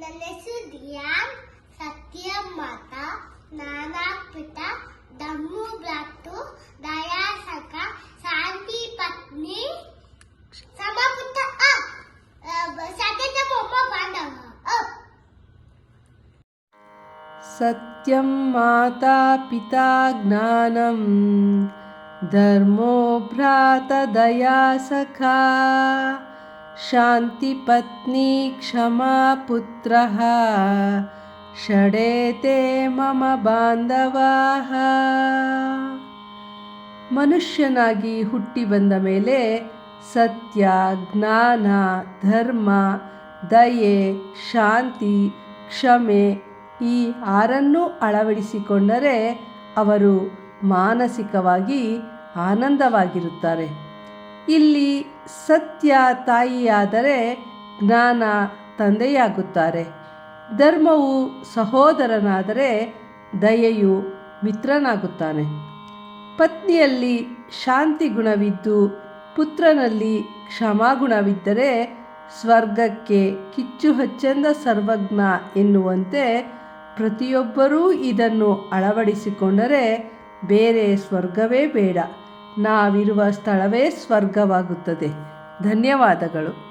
ನನ್ನ ಹೆಸರು ದಿಯಾನ್ ಸತ್ಯ ಮಾತ ನಾನಾಪಿತ ದಮ್ಮು ಬ್ರಾತು ದಯಾಸಕ ಶಾಂತಿ ಪತ್ನಿ ಸಮಪುತ್ತ ಅಪ್ ಸತ್ಯದ ಬೊಮ್ಮ ಬಾಂಧವ ಅಪ್ सत्यं माता पिता ज्ञानं धर्मो भ्रातदया सखा शान्तिपत्नी क्षमा पुत्रः षडेते मम ಬಾಂಧವಾಹ ಮನುಷ್ಯನಾಗಿ ಹುಟ್ಟಿ ಬಂದ ಮೇಲೆ ಸತ್ಯ ಜ್ಞಾನ ಧರ್ಮ ದಯೆ ಶಾಂತಿ ಕ್ಷಮೆ ಈ ಆರನ್ನೂ ಅಳವಡಿಸಿಕೊಂಡರೆ ಅವರು ಮಾನಸಿಕವಾಗಿ ಆನಂದವಾಗಿರುತ್ತಾರೆ ಇಲ್ಲಿ ಸತ್ಯ ತಾಯಿಯಾದರೆ ಜ್ಞಾನ ತಂದೆಯಾಗುತ್ತಾರೆ. ಧರ್ಮವು ಸಹೋದರನಾದರೆ ದಯೆಯು ಮಿತ್ರನಾಗುತ್ತಾನೆ. ಪತ್ನಿಯಲ್ಲಿ ಶಾಂತಿ ಗುಣವಿದ್ದು ಪುತ್ರನಲ್ಲಿ ಕ್ಷಮಾಗುಣವಿದ್ದರೆ ಸ್ವರ್ಗಕ್ಕೆ ಕಿಚ್ಚು ಹಚ್ಚೆಂದ ಸರ್ವಜ್ಞ ಎನ್ನುವಂತೆ ಪ್ರತಿಯೊಬ್ಬರೂ ಇದನ್ನು ಅಳವಡಿಸಿಕೊಂಡರೆ ಬೇರೆ ಸ್ವರ್ಗವೇ ಬೇಡ. ನಾವಿರುವ ಸ್ಥಳವೇ ಸ್ವರ್ಗವಾಗುತ್ತದೆ. ಧನ್ಯವಾದಗಳು.